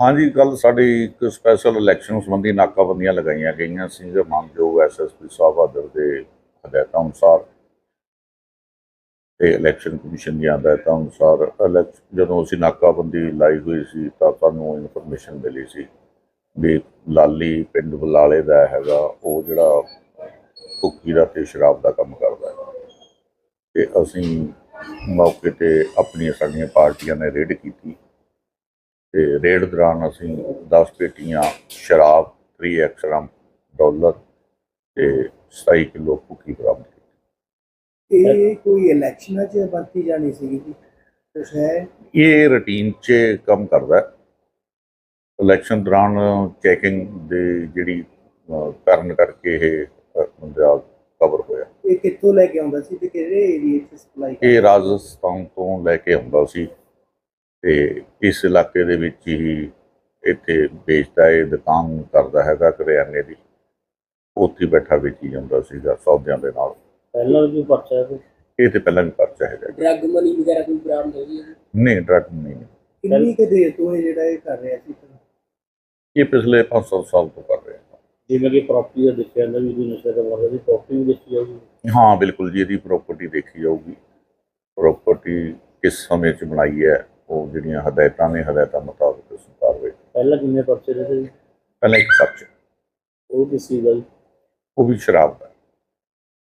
ਹਾਂਜੀ ਕੱਲ ਸਾਡੀ ਇੱਕ ਸਪੈਸ਼ਲ ਇਲੈਕਸ਼ਨ ਸੰਬੰਧੀ ਨਾਕਾਬੰਦੀਆਂ ਲਗਾਈਆਂ ਗਈਆਂ ਸੀ, ਜੋ ਮਾਨਯੋਗ ਐਸਐਸਪੀ ਸਾਹਿਬ ਆਦਰ ਦੇ ਹਦਾਇਤਾਂ ਅਨੁਸਾਰ ਤੇ ਇਲੈਕਸ਼ਨ ਕਮਿਸ਼ਨ ਦੀਆਂ ਹਦਾਇਤਾਂ ਅਨੁਸਾਰ elec- ਜਦੋਂ ਅਸੀਂ ਨਾਕਾਬੰਦੀ ਲਾਈ ਹੋਈ ਸੀ, ਤਾਂ ਤੁਹਾਨੂੰ ਇਨਫੋਰਮੇਸ਼ਨ ਮਿਲੀ ਸੀ ਵੀ ਲਾਲੀ ਪਿੰਡ ਬੁਲਾਲੇ ਦਾ ਹੈਗਾ, ਉਹ ਜਿਹੜਾ ਭੁੱਕੀ ਦਾ ਤੇ ਸ਼ਰਾਬ ਦਾ ਕੰਮ ਕਰਦਾ ਹੈ। ਤੇ ਅਸੀਂ ਮੌਕੇ ਤੇ ਆਪਣੀਆਂ ਸਾਡੀਆਂ ਪਾਰਟੀਆਂ ਨੇ ਰੇਡ ਕੀਤੀ। ਤੇ ਰੇਡ ਦੌਰਾਨ ਅਸੀਂ 10 ਪੇਟੀਆਂ ਸ਼ਰਾਬ 3 ਗ੍ਰਾਮ ਡਾਲਰ ਤੇ 27 ਕਿਲੋ ਭੁੱਕੀ ਬਰਾਮਦ ਕੀਤੀ। ਇਹ ਕੋਈ ਇਲੈਕਸ਼ਨਾਂ 'ਚ ਵਰਤੀ ਜਾਣੀ ਸੀਗੀ ਕੁਛ ਹੈ? ਇਹ ਰੂਟੀਨ 'ਚ ਕੰਮ ਕਰਦਾ ਇਲੈਕਸ਼ਨ ਦੌਰਾਨ ਚੈਕਿੰਗ ਦੇ ਜਿਹੜੀ ਕਾਰਨ ਕਰਕੇ ਇਹ ਬੰਦਾ ਕਵਰ ਹੋਇਆ। ਇਹ ਕਿੱਥੋਂ ਲੈ ਕੇ ਆਉਂਦਾ ਸੀ ਤੇ ਕਿਹੜੇ ਏਰੀਏ 'ਚ ਸਪਲਾਈ ਇਹ ਰਾਜਸਥਾਨ ਤੋਂ ਲੈ ਕੇ ਆਉਂਦਾ ਸੀ। ਤੇ ਇਸ ਇਲਾਕੇ ਦੇ ਵਿੱਚ ਹੀ ਇੱਥੇ ਵੇਚਦਾ ਇਹ ਦੁਕਾਨ ਕਰਦਾ ਹੈਗਾ ਕਰਿਆਨੇ ਦੀ। ਉੱਥੇ ਬੈਠਾ ਵੇਚੀ ਜਾਂਦਾ ਸੀਗਾ ਸੌਦਿਆਂ ਦੇ ਨਾਲ। ਪਹਿਲਾਂ ਵੀ ਪਰਚਾ ਹੈ ਇਹ ਤੇ ਪਹਿਲਾਂ ਵੀ ਪਰਚਾ ਹੈਗਾ ਡਰੱਗ ਮਨੀ ਵਗੈਰਾ ਕੋਈ ਬਰਾਮਦ ਹੋਈ ਹੈ? ਜੀ? ਨਹੀਂ ਡਰਗ ਨਹੀਂ। ਕਿੰਨੀ ਕੁ ਦੇਰ ਤੋਂ ਇਹ ਜਿਹੜਾ ਇਹ ਕਰ ਰਿਹਾ ਸੀ? ਇਹ ਪਿਛਲੇ 500 ਸਾਲ ਤੋਂ ਕਰ ਰਹੇ। ਹਾਂ ਜਿਵੇਂ ਕਿ ਪ੍ਰਾਪਰਟੀ ਦਾ ਦੇਖਿਆ ਜਾਂਦਾ ਵੀ ਉਹਦੀ ਨਸ਼ੇ ਦਾ ਵਰਗਾ ਦੀ ਪ੍ਰਾਪਰਟੀ ਵੀ ਦੇਖੀ ਜਾਊਗੀ। ਹਾਂ ਬਿਲਕੁਲ ਜੀ ਇਹਦੀ ਪ੍ਰਾਪਰਟੀ ਦੇਖੀ ਜਾਊਗੀ। ਪ੍ਰਾਪਰਟੀ ਕਿਸ ਸਮੇਂ 'ਚ ਬਣਾਈ ਹੈ? ਉਹ ਜਿਹੜੀਆਂ ਹਦਾਇਤਾਂ ਨੇ ਹਦਾਇਤਾਂ ਮੁਤਾਬਕ ਅਸੀਂ ਕਾਰਵਾਈ ਪਹਿਲਾਂ ਕਿੰਨੇ ਪਰਚੇ ਦੇ ਸੀ? ਪਹਿਲਾਂ ਇੱਕ ਪਰਚਾ। ਉਹ ਕਿਸ ਚੀਜ਼ ਦਾ ਜੀ ਉਹ ਵੀ ਸ਼ਰਾਬ ਦਾ।